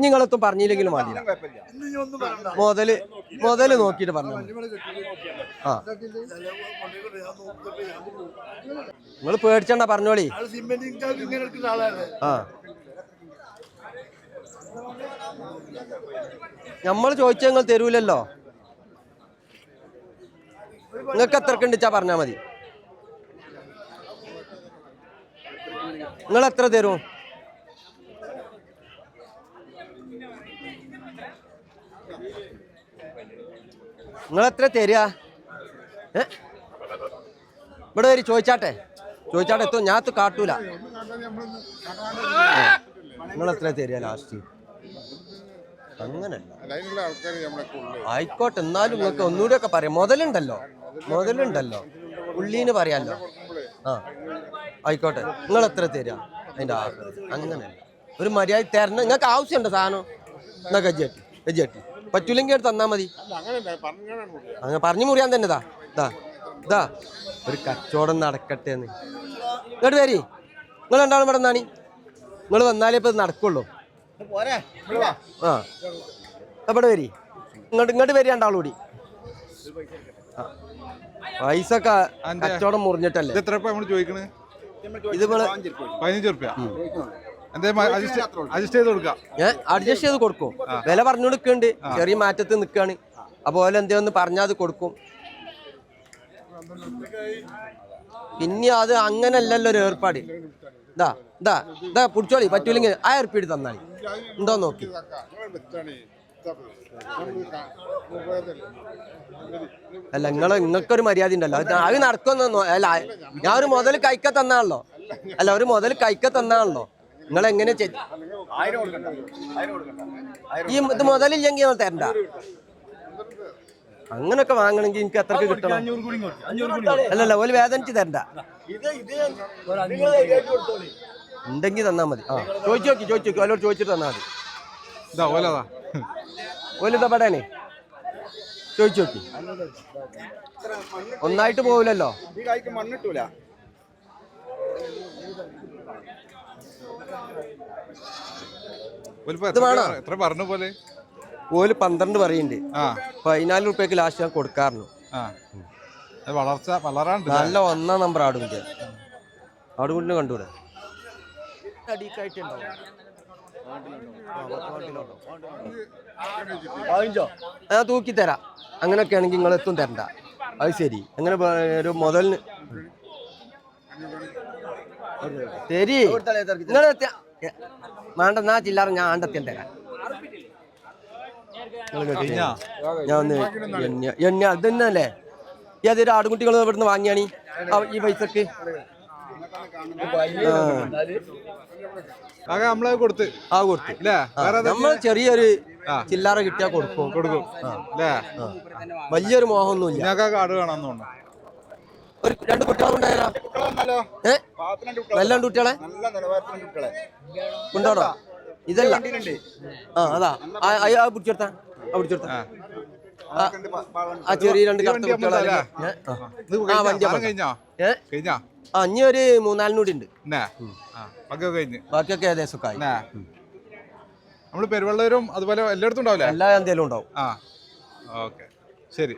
നിങ്ങളെത്തും പറഞ്ഞില്ലെങ്കിലും വേണ്ടില്ല മുതൽ മുതൽ നോക്കിയിട്ട് പറഞ്ഞു ആ. നിങ്ങൾ പേടിച്ചണ്ട പറഞ്ഞോളി. ആ. നമ്മൾ ചോദിച്ചാൽ നിങ്ങൾ തരൂലല്ലോ. നിങ്ങൾക്ക് എത്രക്ക് ഉണ്ടിച്ചാ പറഞ്ഞാ മതി. നിങ്ങൾ എത്ര തരും? നിങ്ങൾ എത്ര തരിക ഇവിടെ വരി ചോദിച്ചാട്ടെ. ചോദിച്ചാട്ടെ എത്തും ഞാൻ കാട്ടൂല. നിങ്ങൾ എത്ര തരിക ലാസ്റ്റ് അങ്ങനല്ല. ആയിക്കോട്ടെ എന്നാലും നിങ്ങൾക്ക് ഒന്നുകൂടി ഒക്കെ പറയാം. മുതലുണ്ടല്ലോ. മുതലുണ്ടല്ലോ. ഉള്ളീന് പറയാമല്ലോ ആ ആയിക്കോട്ടെ. നിങ്ങൾ എത്ര തരിക? അതിന്റെ ആ അങ്ങനല്ല. ഒരു മര്യാദ തരണം. നിങ്ങൾക്ക് ആവശ്യമുണ്ടോ സാധനം? എന്നാ ഗജ്ജേട്ടി ഗജ്ജേട്ടി പറ്റൂലെങ്കിൽ എടുത്ത് തന്നാ മതി. അങ്ങനെ പറഞ്ഞു മുറിയാൻ തന്നെ ഇതാ. ഇതാ ഇതാ. ഒരു കച്ചവടം നടക്കട്ടെ എന്ന്. ഇങ്ങോട്ട് വരി. നിങ്ങൾ രണ്ടാളും ഇവിടെ നാണി നിങ്ങൾ വന്നാലേ ഇപ്പൊ ഇത് നടക്കുള്ളൂ. ആ. ഇവിടെ വരി. ഇങ്ങോട്ട് ഇങ്ങോട്ട് വരി രണ്ടാളും കൂടി. പൈസ കച്ചവടം മുറിഞ്ഞിട്ടല്ലേ? ഇത് എത്ര നമ്മൾ ചോദിക്കണേ? ഇത് നമ്മൾ പതിനഞ്ച് റുപ്യ. അഡ്ജസ്റ്റ് ചെയ്ത് കൊടുക്കാം. ഞാൻ അഡ്ജസ്റ്റ് ചെയ്ത് കൊടുക്കും. വില പറഞ്ഞു കൊടുക്കുന്നുണ്ട് ചെറിയ മാറ്റത്തിൽ നിൽക്കുകയാണ്. അപ്പോൾ ഓല എന്തേന്ന് പറഞ്ഞാൽ അത് കൊടുക്കും. പിന്നെ അത് അങ്ങനല്ലല്ലോ ഒരു ഏർപ്പാട്. ഇതാ ഇതാ ഇതാ പിടിച്ചോളി. പറ്റൂലെങ്കിൽ ആ ഏർപ്പീട് തന്നാളി. ഉണ്ടോ നോക്കി. അല്ല നിങ്ങൾ നിങ്ങൾക്കൊരു മര്യാദ ഉണ്ടല്ലോ. അത് അത് അല്ല ഞാൻ ഒരു മുതൽ കൈക്ക തന്നാണല്ലോ. അല്ല ഒരു മുതൽ കൈക്ക തന്നാണല്ലോ. നിങ്ങൾ എങ്ങനെ ഈ ഇത് മുതലില്ലെങ്കിൽ നിങ്ങൾ തരണ്ട. അങ്ങനൊക്കെ വാങ്ങണമെങ്കിൽ എനിക്ക് അത്ര കിട്ടണം. അല്ലല്ല ഒരു വേദനിച്ച് തരണ്ട. ഉണ്ടെങ്കിൽ തന്നാ മതി. ആ ചോദിച്ചു നോക്കി ചോദിച്ചു നോക്കി. അവരോട് ചോദിച്ചിട്ട് തന്നാ മതി. ഓലിതാ ഇതപ്പെടാനേ ചോദിച്ചു നോക്കി. ഒന്നായിട്ട് പോവില്ലല്ലോ. മണ്ണിട്ടൂല? എത്ര പറഞ്ഞു പോലെ? ഓൽ പന്ത്രണ്ട് പറയുന്നുണ്ട് ആ. പതിനാല് റുപ്യക്ക് ലാസ്റ്റ് ഞാൻ കൊടുക്കാറുണ്ട് വളർച്ച വളരാണ്ട് നല്ല ഒന്നാം നമ്പർ ആടുകുട്ടി ആടുകുട്ടിനെ കണ്ടൂടെ? ഞാൻ തൂക്കി തരാം. അങ്ങനെയൊക്കെ ആണെങ്കിൽ നിങ്ങൾ എത്തും തരണ്ട. അത് ശരി. അങ്ങനെ ഒരു മുതലിന് ശരി നിങ്ങൾ വേണ്ട എന്നാ ചില്ലാറ ഞാൻ തരാം? കഴിഞ്ഞാ? ഞാൻ ഒന്ന് തന്നെയല്ലേ ഈ അതൊരു ആടുകുട്ടികൾ ഇവിടുന്ന് വാങ്ങിയാണി. ഈ പൈസക്ക്. കൊടുത്ത്. ആ കൊടുത്തു. ഇല്ലേ വേറെ നമ്മൾ ചെറിയൊരു ചില്ലാറ കിട്ടിയാ കൊടുക്കും. വലിയൊരു മോഹമൊന്നുമില്ല. ഒന്നും ഇല്ല കാർഡ് വേണമെന്ന് തോന്നുന്നു. ഒരു രണ്ട് കുട്ടികളുണ്ടായാലോ ഏ? നല്ല കുട്ടികളെ. ഉണ്ടോടോ? ഇതല്ല. ആ അതാ. ആ, ആ പിടിച്ചെടുത്താ. ആ പിടിച്ചെടുത്താ. ആ, ചെറിയ രണ്ട് കറുത്ത കുട്ടികളെ ആ. വണ്ടി ഏ? ആ ഇനി ഒരു ഉണ്ട്. കഴിഞ്ഞ്. ബാക്കിയൊക്കെ ഏകദേശം ഒക്കെ ആയി. നമ്മൾ അതുപോലെ എല്ലായിടത്തും ഉണ്ടാവില്ലേ? എല്ലാ എന്തേലും ഉണ്ടാവും. ആ. ഓക്കെ. ശരി.